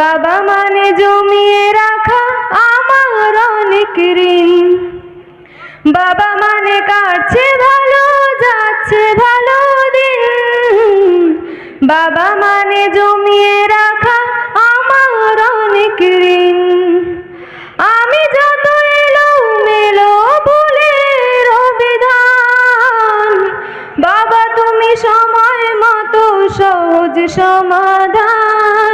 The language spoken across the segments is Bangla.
বাবা মানে জমিয়ে রাখা আমার অনেক ঋণ। বাবা মানে কাটছে ভালো, যাচ্ছে ভালো দিন। বাবা মানে জমিয়ে রাখা আমার অনেক ঋণ। আমি যত এলো মেলো ভুলের অভিধান, বাবা তুমি সময় মতো সহজ সমাধান।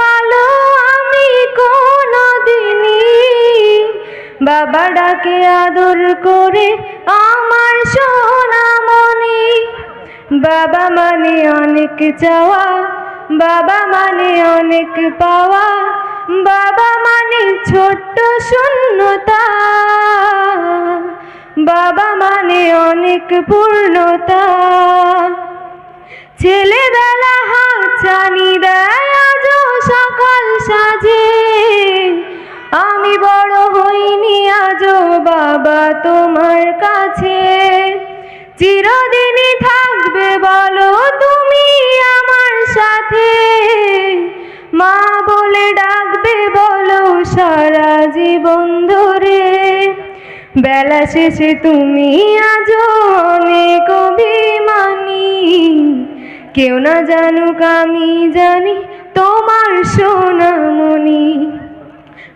বাবা ডাকে আদর করে আমার সোনামণি। বাবা মানে অনেক চাওয়া, বাবা মানে অনেক পাওয়া, বাবা মানে ছোট্ট শূন্যতা। বাবা মানে অনেক পূর্ণতা। ছেলেবেলা হাত চানি দেয় সকাল সাজে আমি বড় আজও বাবা তোমার কাছে। চিরদিনই থাকবে বলো তুমি আমার সাথে। মা বলে ডাকবে বলো সারা জীবন ধরে। বেলা শেষে তুমি আজও অনেক অভিমানী। কেউ না জানুক আমি জানি তোমার সোনামণি